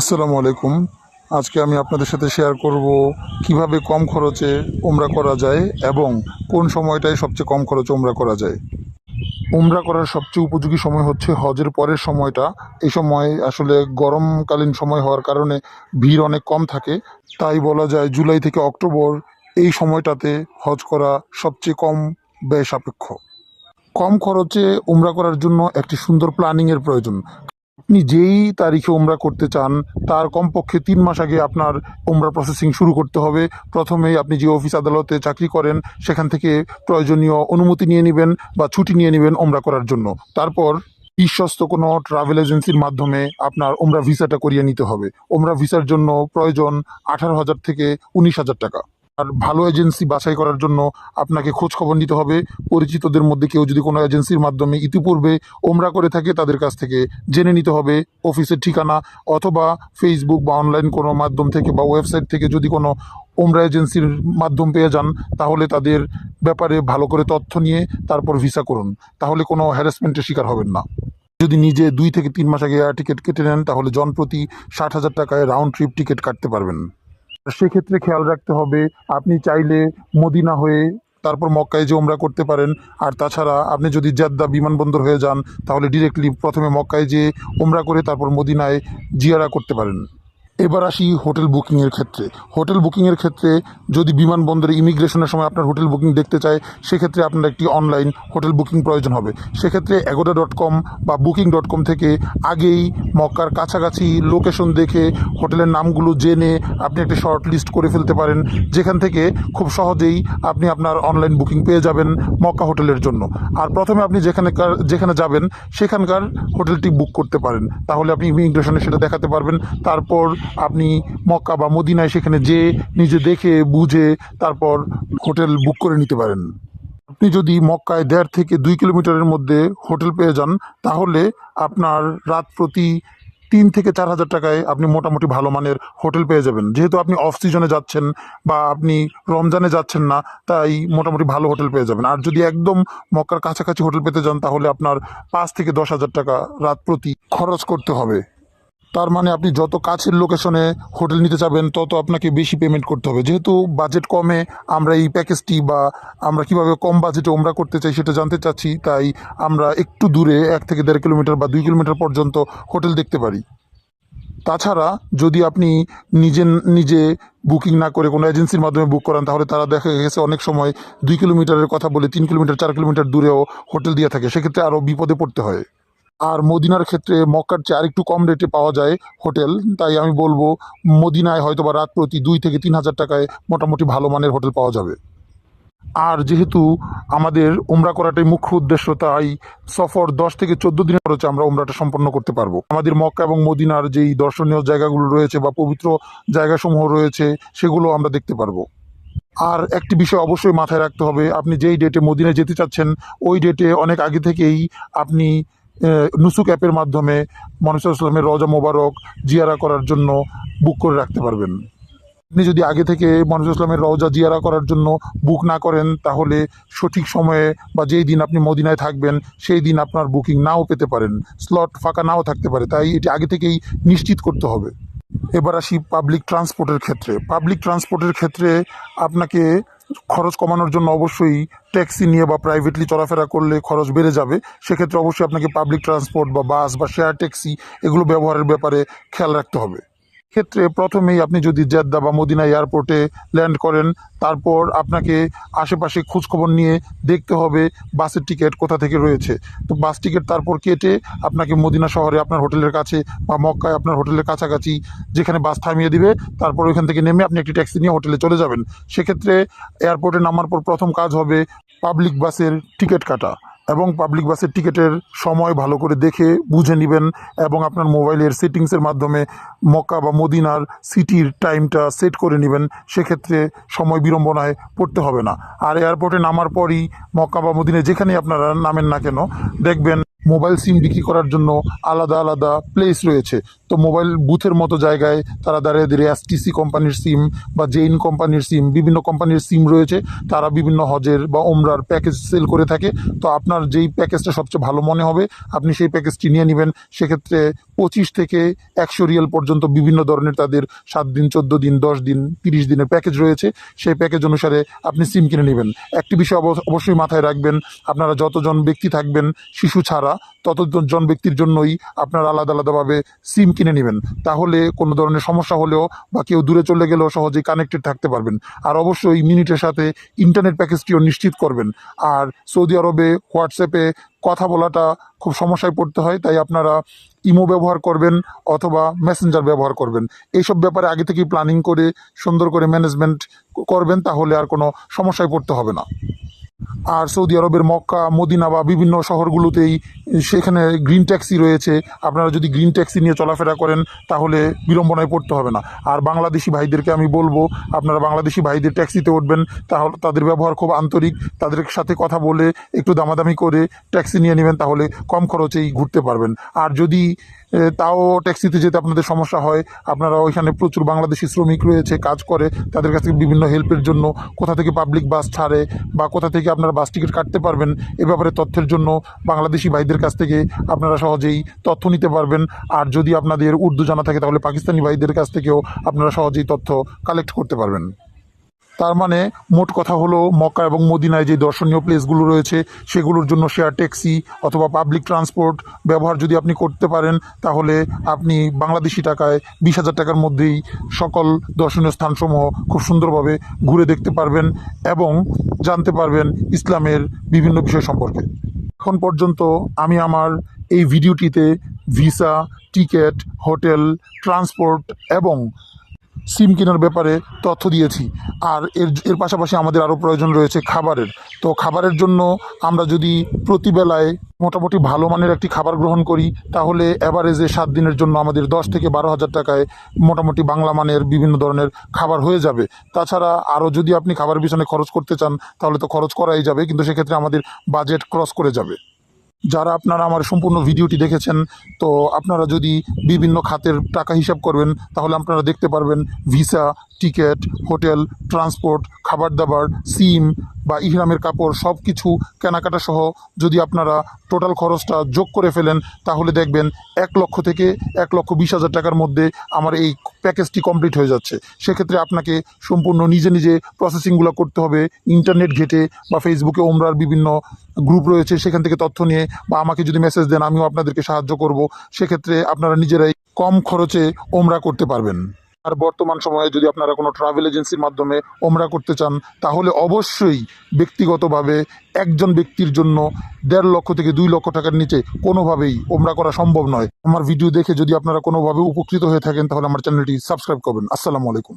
আসসালামু আলাইকুম। আজকে আমি আপনাদের সাথে শেয়ার করব কীভাবে কম খরচে উমরা করা যায় এবং কোন সময়টায় সবচেয়ে কম খরচে উমরা করা যায়। উমরা করার সবচেয়ে উপযোগী সময় হচ্ছে হজের পরের সময়টা। এই সময় আসলে গরমকালীন সময় হওয়ার কারণে ভিড় অনেক কম থাকে। তাই বলা যায় জুলাই থেকে অক্টোবর এই সময়টাতে হজ করা সবচেয়ে কম ব্যয় সাপেক্ষ। কম খরচে উমরা করার জন্য একটি সুন্দর প্ল্যানিংয়ের প্রয়োজন। আপনি যেই তারিখে ওমরা করতে চান, তার কমপক্ষে তিন মাস আগে আপনার ওমরা প্রসেসিং শুরু করতে হবে। প্রথমেই আপনি যে অফিস আদালতে চাকরি করেন, সেখান থেকে প্রয়োজনীয় অনুমতি নিয়ে নেবেন বা ছুটি নিয়ে নেবেন ওমরা করার জন্য। তারপর বিশ্বস্ত কোনো ট্রাভেল এজেন্সির মাধ্যমে আপনার ওমরা ভিসাটা করিয়ে নিতে হবে। ওমরা ভিসার জন্য প্রয়োজন আঠারো হাজার থেকে উনিশ হাজার টাকা। আর ভালো এজেন্সি বাছাই করার জন্য আপনাকে খোঁজ খবর নিতে হবে। পরিচিতদের মধ্যে কেউ যদি কোনো এজেন্সির মাধ্যমে ইতিপূর্বে ওমরা করে থাকে, তাদের কাছ থেকে জেনে নিতে হবে। অফিসের ঠিকানা অথবা ফেসবুক বা অনলাইন কোনো মাধ্যম থেকে বা ওয়েবসাইট থেকে যদি কোনো ওমরা এজেন্সির মাধ্যম পেয়ে যান, তাহলে তাদের ব্যাপারে ভালো করে তথ্য নিয়ে তারপর ভিসা করুন। তাহলে কোনো হ্যারাসমেন্টের শিকার হবেন না। যদি নিজে দুই থেকে তিন মাস আগে এয়ার টিকিট কেটে নেন, তাহলে জনপ্রতি ষাট হাজার টাকায় রাউন্ড ট্রিপ টিকিট কাটতে পারবেন। সেক্ষেত্রে খেয়াল রাখতে হবে, আপনি চাইলে মদিনা হয়ে তারপর মক্কায় যে ওমরা করতে পারেন। আর তাছাড়া আপনি যদি জাদ্দা বিমানবন্দর হয়ে যান, তাহলে ডিরেক্টলি প্রথমে মক্কায় যে ওমরা করে তারপর মদিনায় জিয়ারা করতে পারেন। এবার আসি হোটেল বুকিংয়ের ক্ষেত্রে। হোটেল বুকিংয়ের ক্ষেত্রে যদি বিমানবন্দরে ইমিগ্রেশনের সময় আপনার হোটেল বুকিং দেখতে চায়, সেক্ষেত্রে আপনার একটি অনলাইন হোটেল বুকিং প্রয়োজন হবে। সেক্ষেত্রে এগোডা ডট কম বা বুকিং ডট কম থেকে আগেই মক্কার কাছাকাছি লোকেশন দেখে হোটেলের নামগুলো জেনে আপনি একটি শর্ট লিস্ট করে ফেলতে পারেন। যেখান থেকে খুব সহজেই আপনি আপনার অনলাইন বুকিং পেয়ে যাবেন মক্কা হোটেলের জন্য। আর প্রথমে আপনি যেখানে যেখানে যাবেন, সেখানকার হোটেলটি বুক করতে পারেন। তাহলে আপনি ইমিগ্রেশনে সেটা দেখাতে পারবেন। তারপর আপনি মক্কা বা মদিনায় সেখানে যে নিজে দেখে, বুঝে তারপর হোটেল বুক করে নিতে পারেন। আপনি যদি মক্কায় দেড় থেকে দুই কিলোমিটারের মধ্যে হোটেল পেয়ে যান, তাহলে আপনার রাত প্রতি তিন থেকে চার হাজার টাকায় আপনি মোটামুটি ভালো মানের হোটেল পেয়ে যাবেন। যেহেতু আপনি অফ সিজনে যাচ্ছেন বা আপনি রমজানে যাচ্ছেন না, তাই মোটামুটি ভালো হোটেল পেয়ে যাবেন। আর যদি একদম মক্কার কাছাকাছি হোটেল পেতে যান, তাহলে আপনার পাঁচ থেকে দশ হাজার টাকা রাত প্রতি খরচ করতে হবে। তার মানে আপনি যত কাছের লোকেশনে হোটেল নিতে চাবেন তত আপনাকে বেশি পেমেন্ট করতে হবে। যেহেতু বাজেট কমে, আমরা এই প্যাকেজটি বা আমরা কীভাবে কম বাজেটে ওমরা করতে চাই সেটা জানতে চাচ্ছি, তাই আমরা একটু দূরে, এক থেকে দেড় কিলোমিটার বা দুই কিলোমিটার পর্যন্ত হোটেল দেখতে পারি। তাছাড়া যদি আপনি নিজে নিজে বুকিং না করে কোনো এজেন্সির মাধ্যমে বুক করান, তাহলে তারা দেখা গেছে অনেক সময় দুই কিলোমিটারের কথা বলে, তিন কিলোমিটার চার কিলোমিটার দূরেও হোটেল দিয়ে থাকে। সেক্ষেত্রে আরও বিপদে পড়তে হয়। আর মদিনার ক্ষেত্রে মক্কার চেয়ে আরেকটু কম রেটে পাওয়া যায় হোটেল তাই আমি বলব, মদিনায় হয়তো বা রাত প্রতি দুই থেকে তিন হাজার টাকায় মোটামুটি ভালো মানের হোটেল পাওয়া যাবে। আর যেহেতু আমাদের উমরা করাটাই মুখ্য উদ্দেশ্য, তাই সফর দশ থেকে চোদ্দ দিনের খরচে আমরা উমরাটা সম্পন্ন করতে পারব। আমাদের মক্কা এবং মদিনার যেই দর্শনীয় জায়গাগুলো রয়েছে বা পবিত্র জায়গাসমূহ রয়েছে, সেগুলো আমরা দেখতে পারব। আর একটি বিষয় অবশ্যই মাথায় রাখতে হবে, আপনি যেই ডেটে মদিনায় যেতে চাচ্ছেন, ওই ডেটে অনেক আগে থেকেই আপনি নুসুক অ্যাপের মাধ্যমে মনুসুল ইসলামের রজা মোবারক জিয়ারা করার জন্য বুক করে রাখতে পারবেন। আপনি যদি আগে থেকে মনুসুল ইসলামের রওজা জিয়ারা করার জন্য বুক না করেন, তাহলে সঠিক সময়ে বা যেই দিন আপনি মদিনায় থাকবেন, সেই দিন আপনার বুকিং নাও পেতে পারেন। স্লট ফাঁকা নাও থাকতে পারে, তাই এটি আগে থেকেই নিশ্চিত করতে হবে। এবার আসি পাবলিক ট্রান্সপোর্টের ক্ষেত্রে। পাবলিক ট্রান্সপোর্টের ক্ষেত্রে আপনাকে খরচ কমানোর জন্য অবশ্যই ট্যাক্সি নিয়ে বা প্রাইভেটলি চলাফেরা করলে খরচ বেড়ে যাবে। সেক্ষেত্রে অবশ্যই আপনাকে পাবলিক ট্রান্সপোর্ট বা বাস বা শেয়ার ট্যাক্সি এগুলো ব্যবহারের ব্যাপারে খেয়াল রাখতে হবে। ক্ষেত্রে প্রথমেই আপনি যদি জেদ্দা বা মদিনা এয়ারপোর্টে ল্যান্ড করেন, তারপর আপনাকে আশেপাশে খোঁজখবর নিয়ে দেখতে হবে বাসের টিকিট কোথা থেকে রয়েছে। তো বাস টিকিট তারপর কেটে আপনাকে মদিনা শহরে আপনার হোটেলের কাছে বা মক্কায় আপনার হোটেলের কাছাকাছি যেখানে বাস থামিয়ে দিবে, তারপর ওইখান থেকে নেমে আপনি একটি ট্যাক্সি নিয়ে হোটেলে চলে যাবেন। সেক্ষেত্রে এয়ারপোর্টে নামার পর প্রথম কাজ হবে পাবলিক বাসের টিকিট কাটা। এবং পাবলিক বাসের টিকিটের সময় ভালো করে দেখে বুঝে নেবেন এবং আপনার মোবাইলের সেটিংসের মাধ্যমে মক্কা বা মদিনার সিটির টাইমটা সেট করে নেবেন, সেক্ষেত্রে সময় বিড়ম্বনায় পড়তে হবে না। আর এয়ারপোর্টে নামার পরই মক্কা বা মদিনায় যেখানেই আপনারা নামেন না কেন, দেখবেন মোবাইল সিম বিক্রি করার জন্য আলাদা আলাদা প্লেস রয়েছে। তো মোবাইল বুথের মতো জায়গায় তারা দাঁড়িয়ে দাঁড়িয়ে এসটিসি কোম্পানির সিম বা জেইন কোম্পানির সিম, বিভিন্ন কোম্পানির সিম রয়েছে, তারা বিভিন্ন হজের বা ওমরার প্যাকেজ সেল করে থাকে। তো আপনার যেই প্যাকেজটা সবচেয়ে ভালো মনে হবে, আপনি সেই প্যাকেজটি নিয়ে নেবেন। সেক্ষেত্রে পঁচিশ থেকে একশো রিয়াল পর্যন্ত বিভিন্ন ধরনের তাদের সাত দিন, চোদ্দ দিন, দশ দিন, তিরিশ দিনের প্যাকেজ রয়েছে। সেই প্যাকেজ অনুসারে আপনি সিম কিনে নেবেন। একটি বিষয় অবশ্য- অবশ্যই মাথায় রাখবেন, আপনারা যতজন ব্যক্তি থাকবেন, শিশু ছাড়া ততজন ব্যক্তির জন্যই আপনারা আলাদা আলাদাভাবে সিম কিনে নেবেন। তাহলে কোনো ধরনের সমস্যা হলেও বা কেউ দূরে চলে গেলেও সহজেই কানেক্টেড থাকতে পারবেন। আর অবশ্যই মিনিটের সাথে ইন্টারনেট প্যাকেজটিও নিশ্চিত করবেন। আর সৌদি আরবে হোয়াটসঅ্যাপে কথা বলাটা খুব সমস্যায় পড়তে হয়, তাই আপনারা ইমো ব্যবহার করবেন অথবা মেসেঞ্জার ব্যবহার করবেন। এইসব ব্যাপারে আগে থেকেই প্ল্যানিং করে, সুন্দর করে ম্যানেজমেন্ট করবেন, তাহলে আর কোনো সমস্যায় পড়তে হবে না। আর সৌদি আরবের মক্কা, মদিনা বা বিভিন্ন শহরগুলোতেই সেখানে গ্রিন ট্যাক্সি রয়েছে। আপনারা যদি গ্রিন ট্যাক্সি নিয়ে চলাফেরা করেন, তাহলে বিড়ম্বনায় পড়তে হবে না। আর বাংলাদেশি ভাইদেরকে আমি বলব, আপনারা বাংলাদেশি ভাইদের ট্যাক্সিতে উঠবেন তাহলে তাদের ব্যবহার খুব আন্তরিক। তাদের সাথে কথা বলে, একটু দামাদামি করে ট্যাক্সি নিয়ে নেবেন, তাহলে কম খরচেই ঘুরতে পারবেন। আর যদি তাও ট্যাক্সিতে যেতে আপনাদের সমস্যা হয়। আপনারা ওইখানে প্রচুর বাংলাদেশি শ্রমিক রয়েছে, কাজ করে। তাদের কাছ থেকে বিভিন্ন হেল্পের জন্য কোথা থেকে পাবলিক বাস ছাড়ে বা কোথা থেকে আপনারা বাস টিকিট কাটতে পারবেন, এ ব্যাপারে তথ্যের জন্য বাংলাদেশি ভাইদের কাছ থেকে আপনারা সহজেই তথ্য নিতে পারবেন। আর যদি আপনাদের উর্দু জানা থাকে, তাহলে পাকিস্তানি ভাইদের কাছ থেকেও আপনারা সহজেই তথ্য কালেক্ট করতে পারবেন। তার মানে মোট কথা হলো মক্কা এবং মদিনায় যে দর্শনীয় প্লেসগুলো রয়েছে, সেগুলোর জন্য শেয়ার ট্যাক্সি অথবা পাবলিক ট্রান্সপোর্ট ব্যবহার যদি আপনি করতে পারেন, তাহলে আপনি বাংলাদেশি টাকায় বিশ হাজার টাকার মধ্যেই সকল দর্শনীয় স্থানসমূহ খুব সুন্দরভাবে ঘুরে দেখতে পারবেন এবং জানতে পারবেন ইসলামের বিভিন্ন বিষয় সম্পর্কে। এখন পর্যন্ত আমি আমার এই ভিডিওটিতে ভিসা টিকিট হোটেল ট্রান্সপোর্ট এবং সিম কেনার ব্যাপারে তথ্য দিয়েছি। আর এর এর পাশাপাশি আমাদের আরও প্রয়োজন রয়েছে খাবারের। তো খাবারের জন্য আমরা যদি প্রতিবেলায় মোটামুটি ভালো মানের একটি খাবার গ্রহণ করি, তাহলে অ্যাভারেজে সাত দিনের জন্য আমাদের দশ থেকে বারো হাজার টাকায় মোটামুটি বাংলা মানের বিভিন্ন ধরনের খাবার হয়ে যাবে। তাছাড়া আরও যদি আপনি খাবার পিছনে খরচ করতে চান, তাহলে তো খরচ করাই যাবে, কিন্তু সেক্ষেত্রে আমাদের বাজেট ক্রস করে যাবে। যারা আপনারা আমার সম্পূর্ণ ভিডিওটি দেখেছেন, তো আপনারা যদি বিভিন্ন খাতের টাকা হিসাব করবেন, তাহলে আপনারা দেখতে পারবেন ভিসা টিকিট, হোটেল, ট্রান্সপোর্ট খাবার দাবার সিম বা ইহরামের কাপড় সব কিছু কেনাকাটা সহ যদি আপনারা টোটাল খরচটা যোগ করে ফেলেন, তাহলে দেখবেন এক লক্ষ থেকে এক লক্ষ বিশ হাজার টাকার মধ্যে আমার এই প্যাকেজটি কমপ্লিট হয়ে যাচ্ছে। সেক্ষেত্রে আপনাকে সম্পূর্ণ নিজে নিজে প্রসেসিংগুলো করতে হবে, ইন্টারনেট ঘেটে বা ফেসবুকে ওমরার বিভিন্ন গ্রুপ রয়েছে, সেখান থেকে তথ্য নিয়ে বা আমাকে যদি মেসেজ দেন, আমিও আপনাদেরকে সাহায্য করব। সেক্ষেত্রে আপনারা নিজেরাই কম খরচে ওমরা করতে পারবেন। আর বর্তমান সময়ে যদি আপনারা কোনো ট্রাভেল এজেন্সির মাধ্যমে ওমরা করতে চান, তাহলে অবশ্যই ব্যক্তিগতভাবে একজন ব্যক্তির জন্য দেড় লক্ষ থেকে দুই লক্ষ টাকার নিচে কোনোভাবেই ওমরা করা সম্ভব নয়। আমার ভিডিও দেখে যদি আপনারা কোনোভাবে উপকৃত হয়ে থাকেন, তাহলে আমার চ্যানেলটি সাবস্ক্রাইব করবেন। আসসালামু আলাইকুম।